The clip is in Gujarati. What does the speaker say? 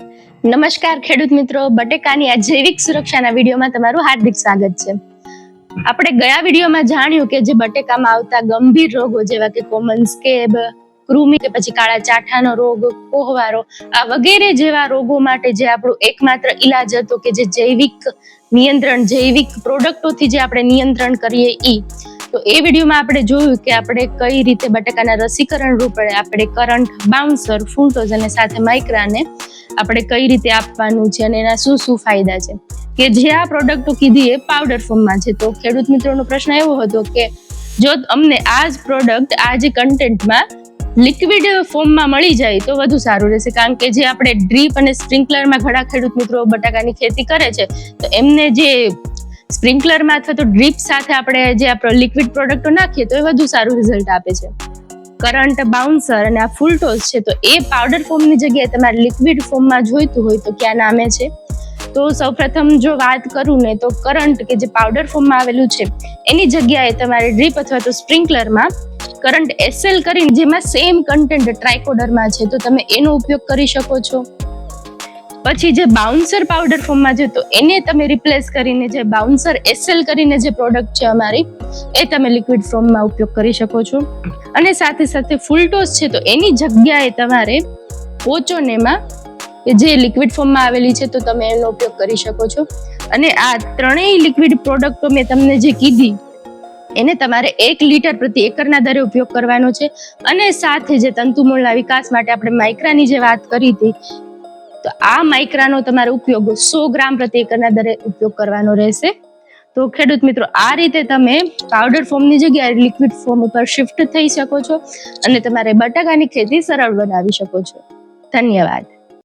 નમસ્કાર ખેડૂત મિત્રો, બટેકાની આ જૈવિક સુરક્ષાના વિડીયોમાં તમારું હાર્દિક સ્વાગત છે. આપણે ગયા વિડીયોમાં જાણ્યું કે જે બટેકામાં આવતા ગંભીર રોગો જેવા કે કોમન સ્કેબ કૃમિ કે પછી કાળા ચાઠાનો રોગ, કોહવારો, આ વગેરે જેવા રોગો માટે જે આપણું એકમાત્ર ઈલાજ હતો કે જે જૈવિક નિયંત્રણ, જૈવિક પ્રોડક્ટોથી જે આપણે નિયંત્રણ કરીએ ઈ. તો એ વિડીયોમાં આપણે જોયું કે આપણે કઈ રીતે બટાકાના રસીકરણ રૂપે આપણે કરંટ, બાઉન્સર ફૂલટોઝ અને સાથે માઇક્રાને આપણે કઈ રીતે આપવાનું છે અને એના શું શું ફાયદા છે? કે જે આ પ્રોડક્ટો કીધી એ પાવડર ફોર્મમાં છે. તો ખેડૂત મિત્રોનો પ્રશ્ન એવો હતો કે જો અમને આ જ પ્રોડક્ટ આ જે કન્ટેન્ટમાં લિક્વિડ ફોર્મમાં મળી જાય તો વધુ સારું રહેશે. કારણ કે જે આપણે ડ્રીપ અને સ્પ્રિંકલરમાં ઘણા ખેડૂત મિત્રો બટાકાની ખેતી કરે છે, તો એમને જે સ્પ્રિંકલરમાં અથવા તો ડ્રીપ સાથે આપણે જે આપણે લિક્વિડ પ્રોડક્ટો નાખીએ તો એ વધુ સારું રિઝલ્ટ આપે છે. કરંટ બાઉન્સર અને આ ફૂલ ટોસ છે, તો એ પાવડર ફોર્મની જગ્યાએ તમારે લિક્વિડ ફોર્મમાં જોઈતું હોય તો ક્યાં નામે છે? તો સૌપ્રથમ જો વાત કરું ને, તો કરંટ કે જે પાવડર ફોર્મમાં આવેલું છે, એની જગ્યાએ તમારે ડ્રીપ અથવા તો સ્પ્રિંકલરમાં કરંટ એસએલ કરીને, જેમાં સેમ કન્ટેન્ટ ટ્રાયકોડરમાં છે, તો તમે એનો ઉપયોગ કરી શકો છો. પછી જે બાઉન્સર પાવડર ફોર્મમાં છે તો એને તમે રિપ્લેસ કરીને જે બાઉન્સર એસએલ કરીને જે પ્રોડક્ટ છે અમારી, એ તમે લિક્વિડ ફોર્મમાં ઉપયોગ કરી શકો છો. અને સાથે સાથે ફૂલટોસ છે તો એની જગ્યાએ તમારે પોચોનેમાં કે જે લિક્વિડ ફોર્મમાં આવેલી છે તો તમે એનો ઉપયોગ કરી શકો છો. અને આ ત્રણેય લિક્વિડ પ્રોડક્ટો મેં તમને જે કીધી, એને તમારે એક લીટર પ્રતિ એકરના દરે ઉપયોગ કરવાનો છે. અને સાથે જે તંતુમૂળના વિકાસ માટે આપણે માઇક્રાની જે વાત કરી હતી તો આ માઇક્રાનો તમારે ઉપયોગ સો ગ્રામ પ્રતિ એકરના દરે ઉપયોગ કરવાનો રહેશે. તો ખેડૂત મિત્રો, આ રીતે તમે પાવડર ફોર્મની જગ્યાએ લિક્વિડ ફોર્મ ઉપર શિફ્ટ થઈ શકો છો અને તમારે બટાકાની ખેતી સરળ બનાવી શકો છો. ધન્યવાદ.